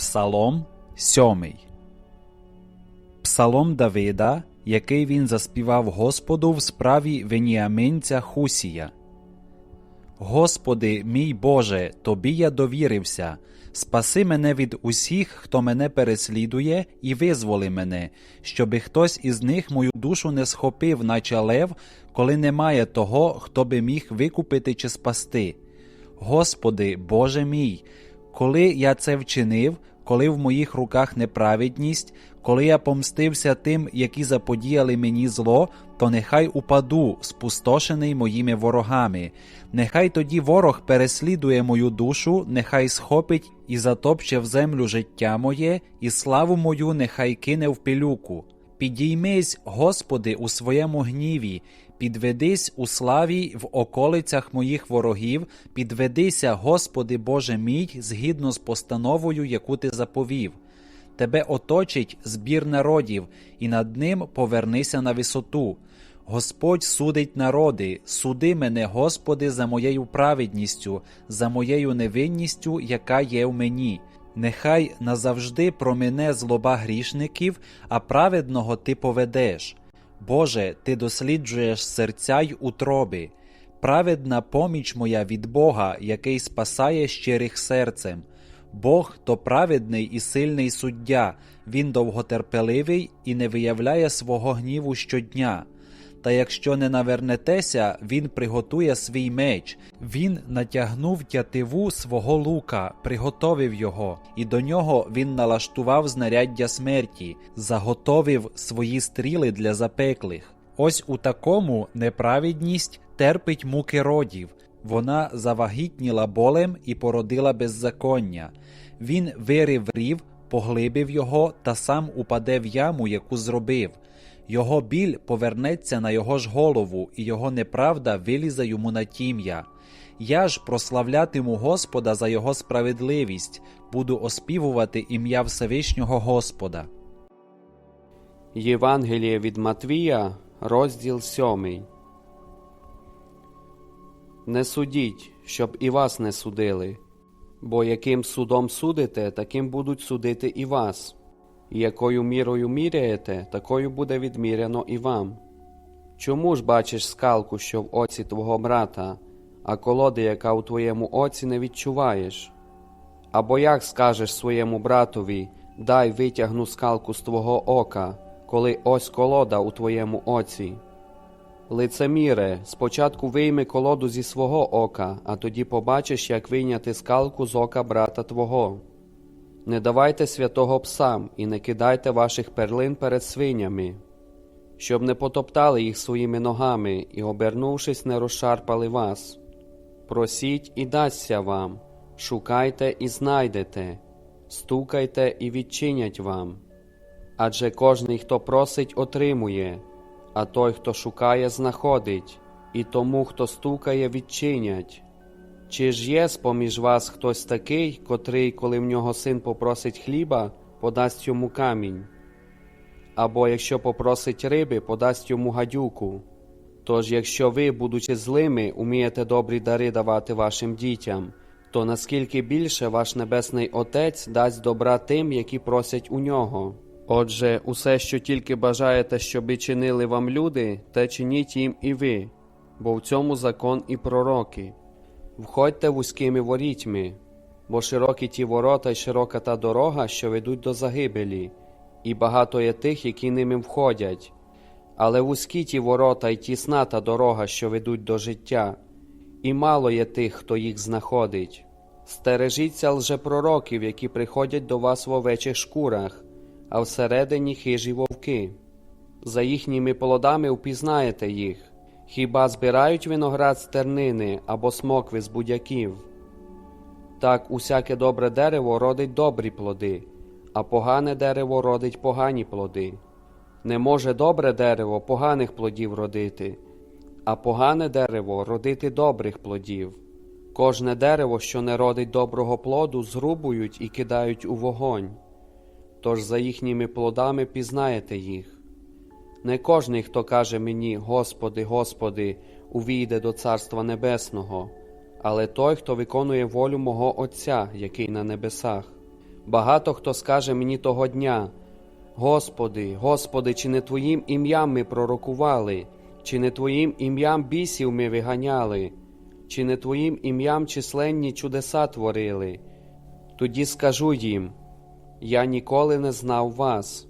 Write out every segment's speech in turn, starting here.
Псалом сьомий. Псалом Давида, який він заспівав Господу в справі веніаминця Хусія. Господи, мій Боже, Тобі я довірився. Спаси мене від усіх, хто мене переслідує, і визволи мене, щоби хтось із них мою душу не схопив, наче лев, коли немає того, хто би міг викупити чи спасти. Господи, Боже мій, коли я це вчинив, коли в моїх руках неправедність, коли я помстився тим, які заподіяли мені зло, то нехай упаду, спустошений моїми ворогами. Нехай тоді ворог переслідує мою душу, нехай схопить і затопче в землю життя моє, і славу мою нехай кине в пилюку. Підіймись, Господи, у своєму гніві, підведись у славі в околицях моїх ворогів, підведися, Господи Боже мій, згідно з постановою, яку ти заповів. Тебе оточить збір народів, і над ним повернися на висоту. Господь судить народи, суди мене, Господи, за моєю праведністю, за моєю невинністю, яка є в мені. Нехай назавжди промине злоба грішників, а праведного ти поведеш. Боже, ти досліджуєш серця й утроби. Праведна поміч моя від Бога, який спасає щирих серцем. Бог то праведний і сильний суддя, він довготерпеливий і не виявляє свого гніву щодня. Та якщо не навернетеся, він приготує свій меч, він натягнув тятиву свого лука, приготовив його, і до нього він налаштував знаряддя смерті, заготовив свої стріли для запеклих. Ось у такому неправедність терпить муки родів. Вона завагітніла болем і породила беззаконня. Він вирив рів, поглибив його та сам упаде в яму, яку зробив. Його біль повернеться на його ж голову, і його неправда вилізе йому на тім'я. Я ж прославлятиму Господа за його справедливість, буду оспівувати ім'я Всевишнього Господа. Євангеліє від Матвія, розділ 7. Не судіть, щоб і вас не судили, бо яким судом судите, таким будуть судити і вас, і якою мірою міряєте, такою буде відміряно і вам. Чому ж бачиш скалку, що в оці твого брата, а колоди, яка у твоєму оці, не відчуваєш? Або як скажеш своєму братові, дай витягну скалку з твого ока, коли ось колода у твоєму оці? Лицеміре, спочатку вийми колоду зі свого ока, а тоді побачиш, як вийняти скалку з ока брата твого. Не давайте святого псам і не кидайте ваших перлин перед свинями, щоб не потоптали їх своїми ногами і, обернувшись, не розшарпали вас. Просіть і дасться вам, шукайте і знайдете, стукайте і відчинять вам. Адже кожний, хто просить, отримує а той, хто шукає, знаходить, і тому, хто стукає, відчинять. Чи ж є з-поміж вас хтось такий, котрий, коли в нього син попросить хліба, подасть йому камінь? Або якщо попросить риби, подасть йому гадюку. Тож, якщо ви, будучи злими, умієте добрі дари давати вашим дітям, то наскільки більше ваш Небесний Отець дасть добра тим, які просять у нього. Отже, усе, що тільки бажаєте, щоби чинили вам люди, те чиніть їм і ви, бо в цьому закон і пророки. Входьте вузькими ворітьми, бо широкі ті ворота й широка та дорога, що ведуть до загибелі, і багато є тих, які ними входять. Але вузькі ті ворота й тісна та дорога, що ведуть до життя, і мало є тих, хто їх знаходить. Стережіться лжепророків, які приходять до вас в овечих шкурах а всередині хижі вовки. За їхніми плодами впізнаєте їх, хіба збирають виноград з тернини або смокви з будяків. Так усяке добре дерево родить добрі плоди, а погане дерево родить погані плоди. Не може добре дерево поганих плодів родити, а погане дерево родити добрих плодів. Кожне дерево, що не родить доброго плоду, зрубують і кидають у вогонь тож за їхніми плодами пізнаєте їх. Не кожний, хто каже мені, Господи, Господи, увійде до Царства Небесного, але той, хто виконує волю мого Отця, який на небесах. Багато хто скаже мені того дня: Господи, Господи, чи не Твоїм ім'ям ми пророкували, чи не Твоїм ім'ям бісів ми виганяли, чи не Твоїм ім'ям численні чудеса творили? Тоді скажу їм: Я ніколи не знав вас.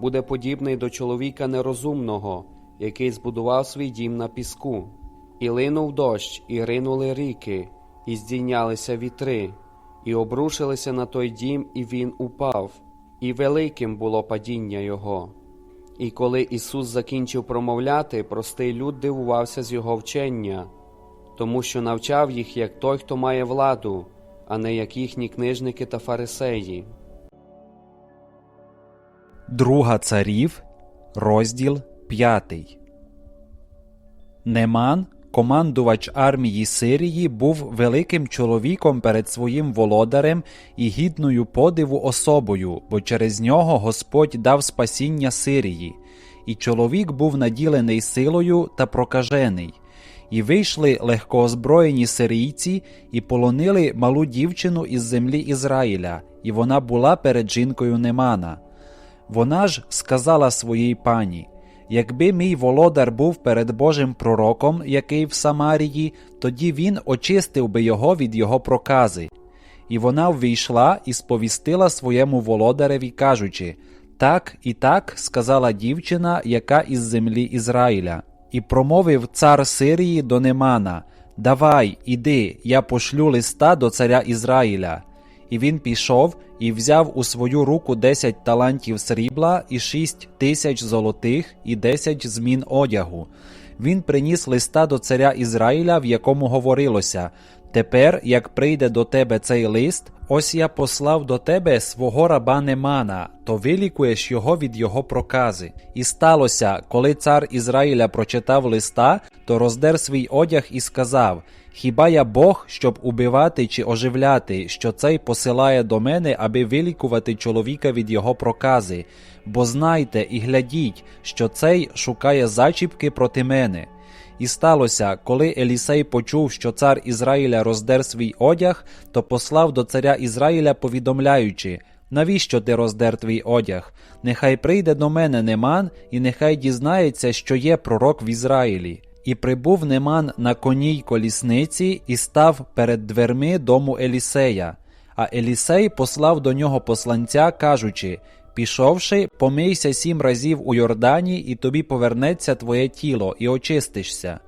буде подібний до чоловіка нерозумного, який збудував свій дім на піску. І линув дощ, і ринули ріки, і здійнялися вітри, і обрушилися на той дім, і він упав, і великим було падіння його. І коли Ісус закінчив промовляти, простий люд дивувався з його вчення, тому що навчав їх як той, хто має владу, а не як їхні книжники та фарисеї. Друга царів, розділ 5. Неман, командувач армії Сирії, був великим чоловіком перед своїм володарем і гідною подиву особою, бо через нього Господь дав спасіння Сирії, і чоловік був наділений силою та прокажений. І вийшли легкоозброєні сирійці і полонили малу дівчину із землі Ізраїля, і вона була перед жінкою Немана. Вона ж сказала своїй пані: Якби мій володар був перед Божим пророком, який в Самарії, тоді він очистив би його від його прокази. І вона ввійшла і сповістила своєму володареві, кажучи: Так і так сказала дівчина, яка із землі Ізраїля. І промовив цар Сирії до Немана: Давай, іди, я пошлю листа до царя Ізраїля. І він пішов і взяв у свою руку десять талантів срібла і шість тисяч золотих і десять змін одягу. Він приніс листа до царя Ізраїля, в якому говорилося: Тепер, як прийде до тебе цей лист, ось я послав до тебе свого раба Немана, то вилікуєш його від його прокази. І сталося, коли цар Ізраїля прочитав листа, то роздер свій одяг і сказав: Хіба я Бог, щоб убивати чи оживляти, що цей посилає до мене, аби вилікувати чоловіка від його прокази? Бо знайте і глядіть, що цей шукає зачіпки проти мене. І сталося, коли Елісей почув, що цар Ізраїля роздер свій одяг, то послав до царя Ізраїля, повідомляючи: Навіщо ти роздер твій одяг? Нехай прийде до мене Неман, і нехай дізнається, що є пророк в Ізраїлі. І прибув Неман на коній колісниці і став перед дверми дому Елісея. А Елісей послав до нього посланця, кажучи: Пішовши, помийся сім разів у Йордані, і тобі повернеться твоє тіло, і очистишся.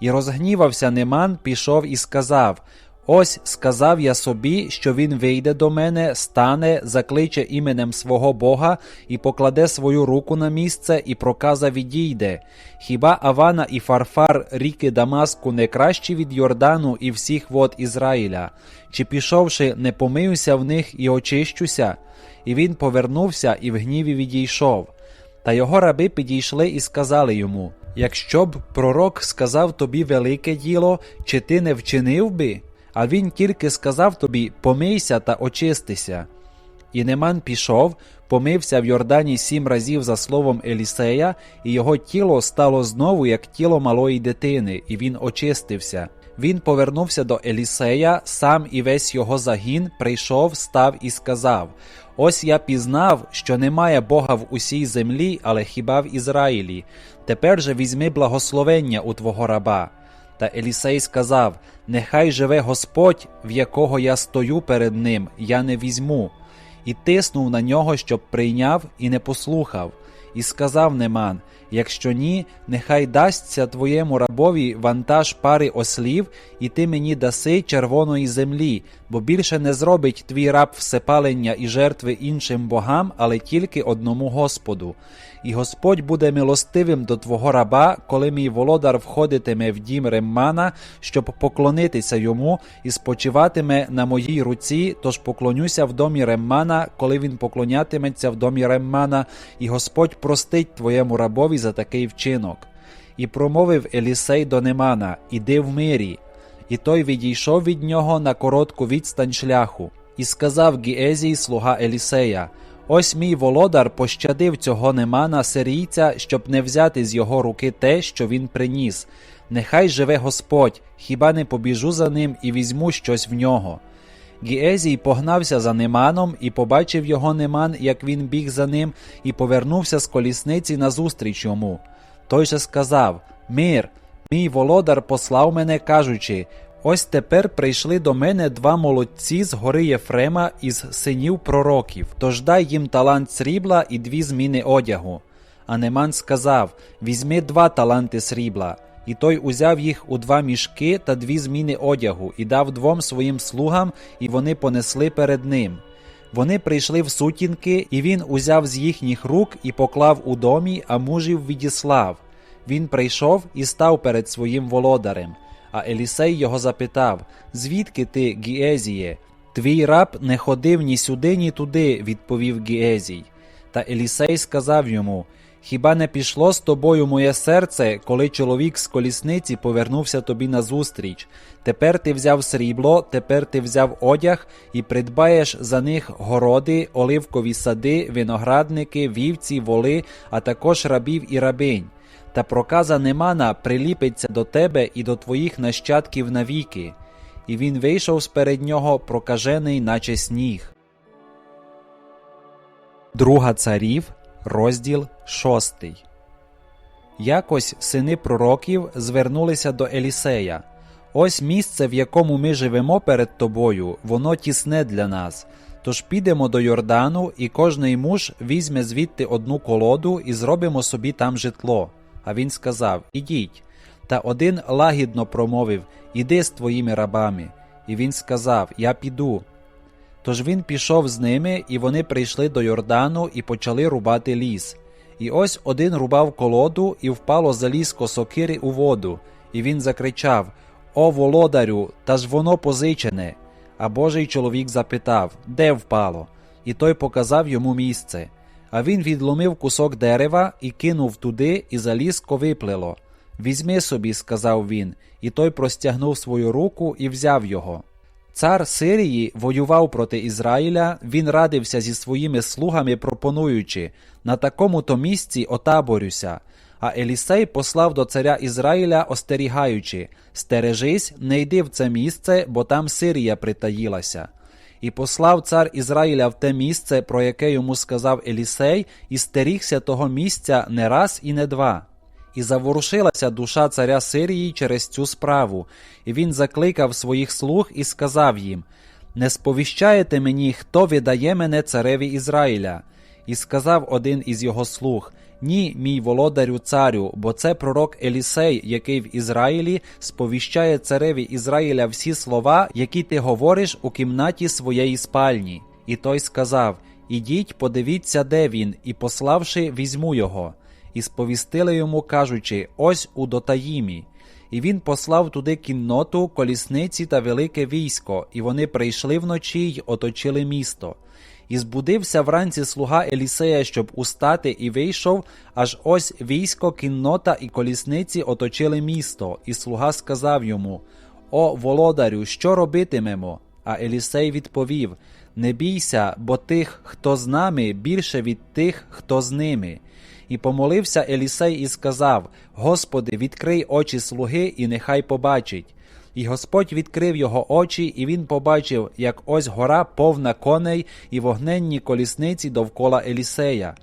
І розгнівався Неман, пішов і сказав: Ось сказав я собі, що він вийде до мене, стане, закличе іменем свого Бога і покладе свою руку на місце, і проказа відійде. Хіба Авана і Фарфар, ріки Дамаску, не кращі від Йордану і всіх вод Ізраїля? Чи пішовши, не помиюся в них і очищуся? І він повернувся і в гніві відійшов. Та його раби підійшли і сказали йому: Якщо б пророк сказав тобі велике діло, чи ти не вчинив би? А він тільки сказав тобі помийся та очистися. І Неман пішов, помився в Йордані сім разів за словом Елісея, і його тіло стало знову як тіло малої дитини, і він очистився. Він повернувся до Елісея, сам і весь його загін прийшов, став і сказав: Ось я пізнав, що немає Бога в усій землі, але хіба в Ізраїлі. Тепер же візьми благословення у твого раба. Та Елісей сказав: Нехай живе Господь, в якого я стою перед ним, я не візьму. І тиснув на нього, щоб прийняв, і не послухав. І сказав Неман: Якщо ні, нехай дасться твоєму рабові вантаж пари ослів, і ти мені даси червоної землі, бо більше не зробить твій раб всепалення і жертви іншим богам, але тільки одному Господу. І Господь буде милостивим до твого раба, коли мій володар входитиме в дім Реммана, щоб поклонитися йому, і спочиватиме на моїй руці, тож поклонюся в домі Реммана, коли він поклонятиметься в домі Реммана, і Господь простить твоєму рабові за такий вчинок. І промовив Елісей до Немана: Іди в мирі. І той відійшов від нього на коротку відстань шляху, і сказав Гіезій, слуга Елісея: Ось мій володар пощадив цього Немана сирійця, щоб не взяти з його руки те, що він приніс. Нехай живе Господь, хіба не побіжу за ним і візьму щось в нього. Гіезій погнався за Неманом і побачив його Неман, як він біг за ним, і повернувся з колісниці назустріч йому. Той же сказав: Мир, мій володар послав мене, кажучи: Ось тепер прийшли до мене два молодці з гори Єфрема із синів пророків, тож дай їм талант срібла і дві зміни одягу. А Неман сказав: Візьми два таланти срібла. І той узяв їх у два мішки та дві зміни одягу, і дав двом своїм слугам, і вони понесли перед ним. Вони прийшли в сутінки, і він узяв з їхніх рук і поклав у домі, а мужів відіслав. Він прийшов і став перед своїм володарем. А Елісей його запитав: Звідки ти, Гіезіє? Твій раб не ходив ні сюди, ні туди, відповів Гіезій. Та Елісей сказав йому: Хіба не пішло з тобою моє серце, коли чоловік з колісниці повернувся тобі назустріч? Тепер ти взяв срібло, тепер ти взяв одяг і придбаєш за них городи, оливкові сади, виноградники, вівці, воли, а також рабів і рабинь. Та проказа Немана приліпиться до тебе і до твоїх нащадків навіки. І він вийшов сперед нього прокажений, наче сніг. Друга царів, розділ шостий. Якось сини пророків звернулися до Елісея. Ось місце, в якому ми живемо перед тобою, воно тісне для нас. Тож підемо до Йордану, і кожний муж візьме звідти одну колоду і зробимо собі там житло. А він сказав: Ідіть. Та один лагідно промовив Іди з твоїми рабами. І він сказав: Я піду. Тож він пішов з ними, і вони прийшли до Йордану і почали рубати ліс. І ось один рубав колоду, і впало залізко сокири у воду. І він закричав: О володарю, та ж воно позичене. А Божий чоловік запитав, де впало? І той показав йому місце. А він відломив кусок дерева і кинув туди, і залізко виплило. Візьми собі, сказав він, і той простягнув свою руку і взяв його. Цар Сирії воював проти Ізраїля, він радився зі своїми слугами, пропонуючи на такому то місці отаборюся. А Елісей послав до царя Ізраїля, остерігаючи Стережись, не йди в це місце, бо там Сирія притаїлася. І послав цар Ізраїля в те місце, про яке йому сказав Елісей, і стерігся того місця не раз і не два. І заворушилася душа царя Сирії через цю справу, і він закликав своїх слуг і сказав їм: Не сповіщаєте мені, хто видає мене цареві Ізраїля. І сказав один із його слуг: Ні, мій володарю царю, бо це пророк Елісей, який в Ізраїлі сповіщає цареві Ізраїля всі слова, які ти говориш у кімнаті своєї спальні. І той сказав: Ідіть, подивіться, де він, і пославши, візьму його. І сповістили йому, кажучи: Ось у Дотаїмі. І він послав туди кінноту, колісниці та велике військо, і вони прийшли вночі й оточили місто. І збудився вранці слуга Елісея, щоб устати, і вийшов, аж ось військо, кіннота і колісниці оточили місто, і слуга сказав йому: О, володарю, що робитимемо? А Елісей відповів: Не бійся, бо тих, хто з нами, більше від тих, хто з ними. І помолився Елісей і сказав: Господи, відкрий очі слуги, і нехай побачить. І Господь відкрив його очі, і він побачив, як ось гора повна коней і вогненні колісниці довкола Елісея.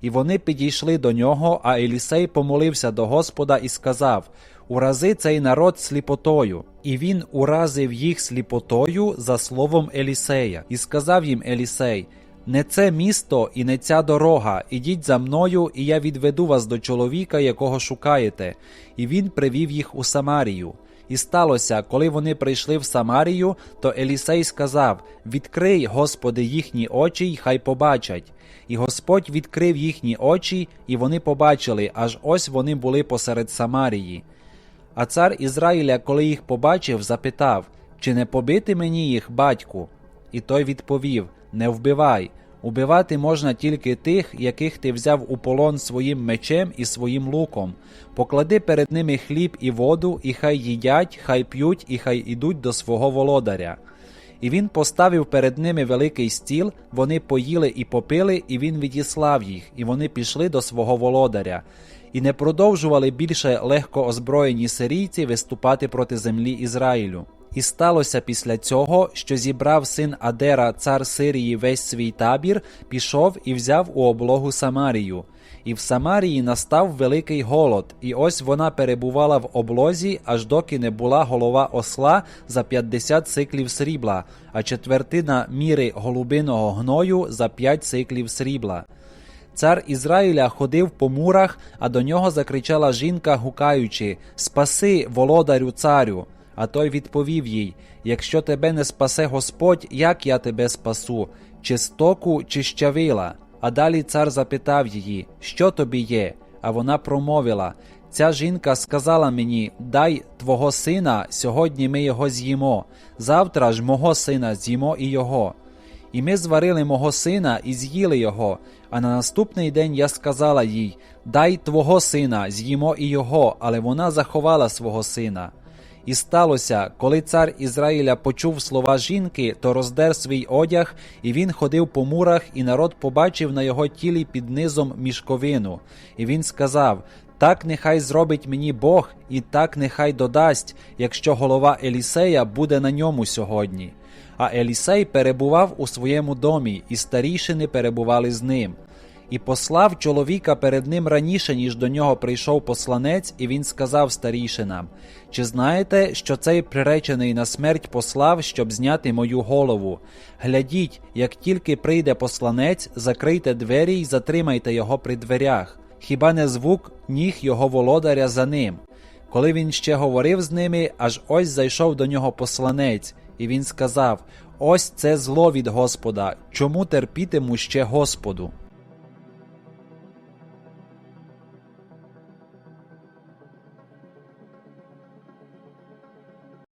І вони підійшли до нього, а Елісей помолився до Господа і сказав: Урази цей народ сліпотою. І він уразив їх сліпотою за словом Елісея, і сказав їм Елісей: Не це місто і не ця дорога, ідіть за мною, і я відведу вас до чоловіка, якого шукаєте. І він привів їх у Самарію. І сталося, коли вони прийшли в Самарію, то Елісей сказав: Відкрий, Господи, їхні очі, й хай побачать. І Господь відкрив їхні очі, і вони побачили, аж ось вони були посеред Самарії. А цар Ізраїля, коли їх побачив, запитав: Чи не побити мені їх, батьку? І той відповів: Не вбивай. Убивати можна тільки тих, яких ти взяв у полон своїм мечем і своїм луком. Поклади перед ними хліб і воду, і хай їдять, хай п'ють, і хай ідуть до свого володаря. І він поставив перед ними великий стіл, вони поїли і попили, і він відіслав їх, і вони пішли до свого володаря. І не продовжували більше легко озброєні сирійці виступати проти землі Ізраїлю. І сталося після цього, що зібрав син Адера, цар Сирії, весь свій табір, пішов і взяв у облогу Самарію. І в Самарії настав великий голод, і ось вона перебувала в облозі, аж доки не була голова осла за 50 сиклів срібла, а четвертина міри голубиного гною за 5 сиклів срібла. Цар Ізраїля ходив по мурах, а до нього закричала жінка, гукаючи Спаси, володарю царю. А той відповів їй: Якщо тебе не спасе Господь, як я тебе спасу, чи стоку, чи щавила? А далі цар запитав її, Що тобі є? А вона промовила: Ця жінка сказала мені: Дай твого сина, сьогодні ми його з'їмо, завтра ж мого сина з'їмо і його. І ми зварили мого сина і з'їли його. А на наступний день я сказала їй: Дай твого сина, з'їмо і його, але вона заховала свого сина. І сталося, коли цар Ізраїля почув слова жінки, то роздер свій одяг, і він ходив по мурах, і народ побачив на його тілі під низом мішковину. І він сказав: Так нехай зробить мені Бог, і так нехай додасть, якщо голова Елісея буде на ньому сьогодні. А Елісей перебував у своєму домі, і старішини перебували з ним. І послав чоловіка перед ним раніше, ніж до нього прийшов посланець, і він сказав старішинам: Чи знаєте, що цей приречений на смерть послав, щоб зняти мою голову? Глядіть, як тільки прийде посланець, закрийте двері й затримайте його при дверях. Хіба не звук ніг його володаря за ним? Коли він ще говорив з ними, аж ось зайшов до нього посланець, і він сказав: Ось це зло від Господа, чому терпітиму ще Господу?